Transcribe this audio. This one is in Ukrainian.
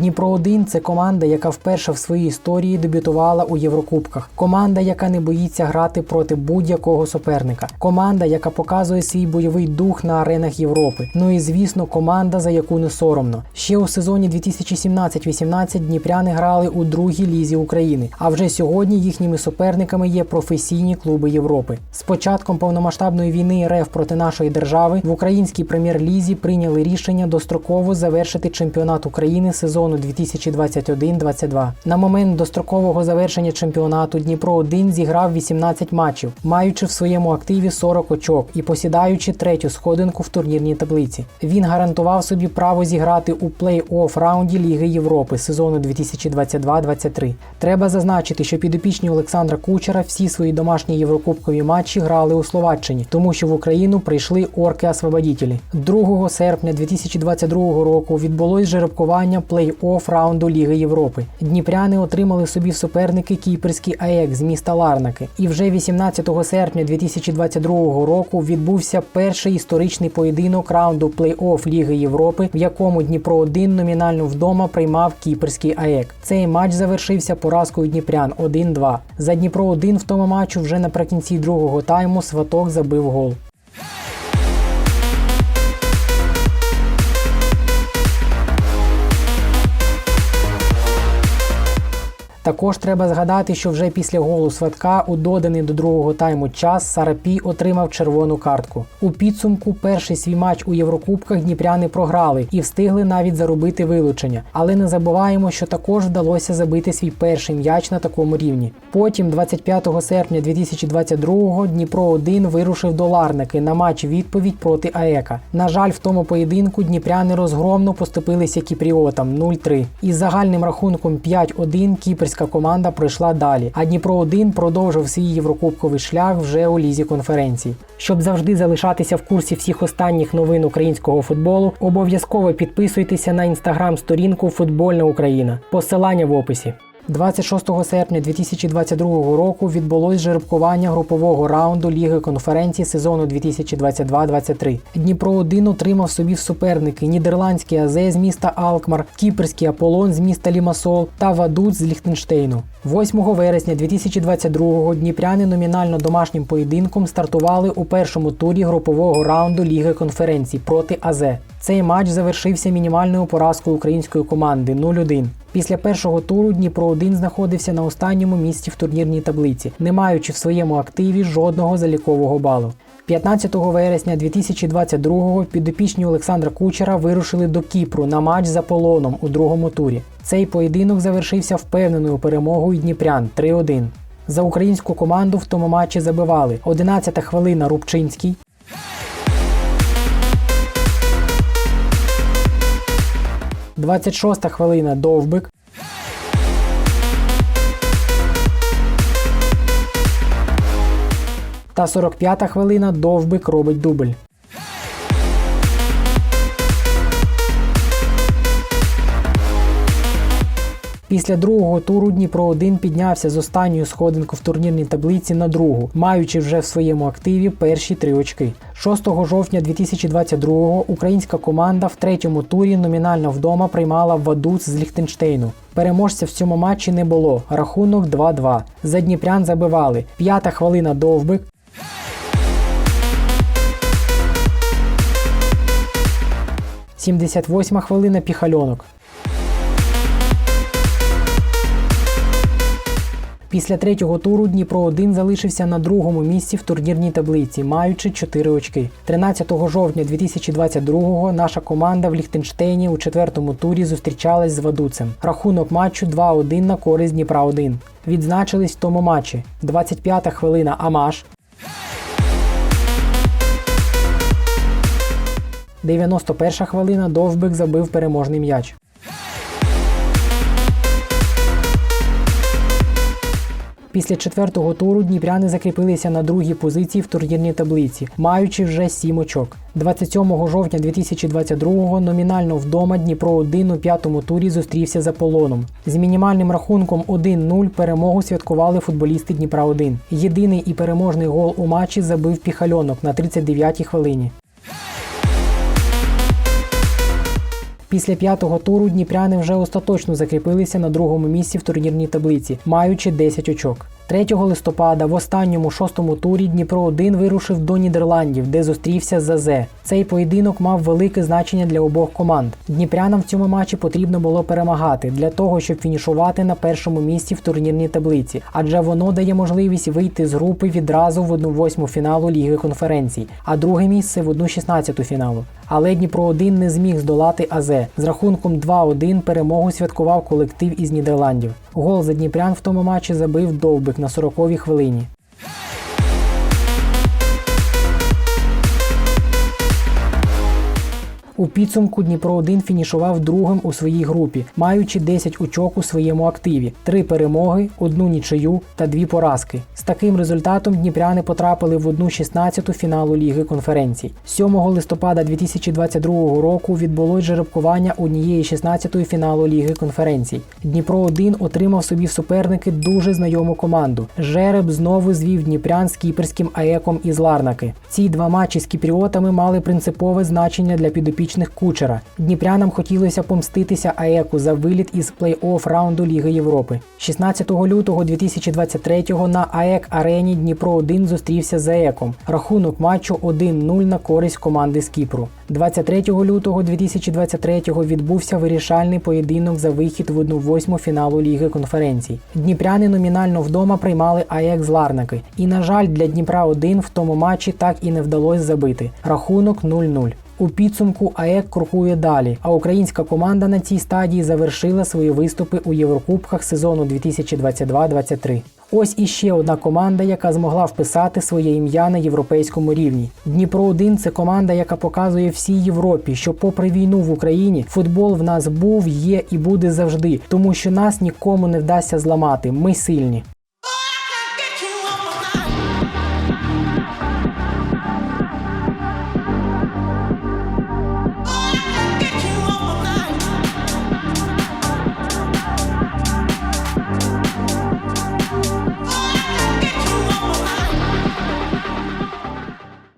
Дніпро 1 це команда, яка вперше в своїй історії дебютувала у Єврокубках. Команда, яка не боїться грати проти будь-якого суперника. Команда, яка показує свій бойовий дух на аренах Європи. Ну і звісно, команда, за яку не соромно. Ще у сезоні 2017-18 дніпряни грали у другій лізі України. А вже сьогодні їхніми суперниками є професійні клуби Європи. З початком повномасштабної війни РФ проти нашої держави в українській прем'єр-лізі прийняли рішення достроково завершити чемпіонат України сезону 2021-22. На момент дострокового завершення чемпіонату Дніпро 1 зіграв 18 матчів, маючи в своєму активі 40 очок і посідаючи третю сходинку в турнірній таблиці. Він гарантував собі право зіграти у плей-офф раунді Ліги Європи сезону 2022-23. Треба зазначити, що підопічні Олександра Кучера всі свої домашні єврокубкові матчі грали у Словаччині, тому що в Україну прийшли орки-освободітелі. 2 серпня 2022 року відбулось жеребкування плей-офф раунду Ліги Європи. Дніпряни отримали собі суперники кіпрський АЕК з міста Ларнаки. І вже 18 серпня 2022 року відбувся перший історичний поєдинок раунду плей-офф Ліги Європи, в якому Дніпро 1 номінально вдома приймав кіпрський АЕК. Цей матч завершився поразкою Дніпрян 1-2. За Дніпро 1 в тому матчу вже наприкінці другого тайму Сваток забив гол. Також треба згадати, що вже після голу сватка у доданий до другого тайму час Сарапій отримав червону картку. У підсумку перший свій матч у Єврокубках дніпряни програли і встигли навіть заробити вилучення. Але не забуваємо, що також вдалося забити свій перший м'яч на такому рівні. Потім, 25 серпня 2022-го, Дніпро 1 вирушив до Ларники на матч відповідь проти АЕКа. На жаль, в тому поєдинку дніпряни розгромно поступилися кіпріотам 0-3. Із загальним рахунком 5-1 кіперська команда пройшла далі, а Дніпро 1 продовжив свій єврокубковий шлях вже у лізі конференцій. Щоб завжди залишатися в курсі всіх останніх новин українського футболу, обов'язково підписуйтеся на інстаграм-сторінку Футбольна Україна. Посилання в описі. 26 серпня 2022 року відбулось жеребкування групового раунду Ліги конференції сезону 2022-23. Дніпро 1 отримав собі в суперники нідерландський АЗ з міста Алкмар, Кіпрський Аполлон з міста Лімасол та Вадут з Ліхтенштейну. 8 вересня 2022-го дніпряни номінально домашнім поєдинком стартували у першому турі групового раунду Ліги конференцій проти АЗ. Цей матч завершився мінімальною поразкою української команди 0-1. Після першого туру Дніпро 1 знаходився на останньому місці в турнірній таблиці, не маючи в своєму активі жодного залікового балу. 15 вересня 2022-го підопічні Олександра Кучера вирушили до Кіпру на матч за полоном у другому турі. Цей поєдинок завершився впевненою перемогою Дніпрян 3-1. За українську команду в тому матчі забивали 11-та хвилина Рубчинський, 26 хвилина Довбик. Та 45 хвилина Довбик робить дубль. Після другого туру Дніпро 1 піднявся з останньої сходинки в турнірній таблиці на другу, маючи вже в своєму активі перші три очки. 6 жовтня 2022-го українська команда в третьому турі номінально вдома приймала Вадуц з Ліхтенштейну. Переможця в цьому матчі не було. Рахунок 2-2. За Дніпрян забивали. П'ята хвилина Довбик. Сімдесят восьма хвилина Піхальонок. Після третього туру Дніпро 1 залишився на другому місці в турнірній таблиці, маючи 4 очки. 13 жовтня 2022-го наша команда в Ліхтенштейні у четвертому турі зустрічалась з Вадуцем. Рахунок матчу 2-1 на користь Дніпра 1. Відзначились в тому матчі. 25-та хвилина Амаш. 91 хвилина Довбик забив переможний м'яч. Після четвертого туру дніпряни закріпилися на другій позиції в турнірній таблиці, маючи вже 7 очок. 27 жовтня 2022-го номінально вдома Дніпро 1 у п'ятому турі зустрівся з Аполлоном. З мінімальним рахунком 1-0 перемогу святкували футболісти Дніпра 1. Єдиний і переможний гол у матчі забив піхальонок на 39-й хвилині. Після п'ятого туру дніпряни вже остаточно закріпилися на другому місці в турнірній таблиці, маючи 10 очок. 3 листопада в останньому шостому турі Дніпро 1 вирушив до Нідерландів, де зустрівся з АЗ. Цей поєдинок мав велике значення для обох команд. Дніпрянам в цьому матчі потрібно було перемагати для того, щоб фінішувати на першому місці в турнірній таблиці, адже воно дає можливість вийти з групи відразу в 1-8 фіналу Ліги конференцій, а друге місце в 1-16 фіналу. Але Дніпро 1 не зміг здолати АЗ. З рахунком 2-1 перемогу святкував колектив із Нідерландів. Гол за Дніпрян в тому матчі забив Довбик на 40-й хвилині. У підсумку Дніпро 1 фінішував другим у своїй групі, маючи 10 очок у своєму активі, 3 перемоги, одну нічию та дві поразки. З таким результатом дніпряни потрапили в 1-16 фіналу Ліги конференцій. 7 листопада 2022 року відбулось жеребкування однієї 16-ї фіналу Ліги конференцій. Дніпро 1 отримав собі в суперники дуже знайому команду. Жереб знову звів Дніпрян з кіперським АЕКом із Ларнаки. Ці два матчі з кіпріотами мали принципове значення для підопічних кучера. Дніпрянам хотілося помститися АЕКу за виліт із плей-офф раунду Ліги Європи. 16 лютого 2023-го на АЕК Арені Дніпро 1 зустрівся з АЕКом. Рахунок матчу 1-0 на користь команди з Кіпру. 23 лютого 2023-го відбувся вирішальний поєдинок за вихід в 1-8 фіналу Ліги конференцій. Дніпряни номінально вдома приймали АЕК з Ларнаки. І, на жаль, для Дніпра 1 в тому матчі так і не вдалося забити. Рахунок 0-0. У підсумку АЕК крокує далі, а українська команда на цій стадії завершила свої виступи у Єврокубках сезону 2022-23. Ось іще одна команда, яка змогла вписати своє ім'я на європейському рівні. Дніпро 1 це команда, яка показує всій Європі, що, попри війну в Україні, футбол в нас був, є і буде завжди, тому що нас нікому не вдасться зламати. Ми сильні.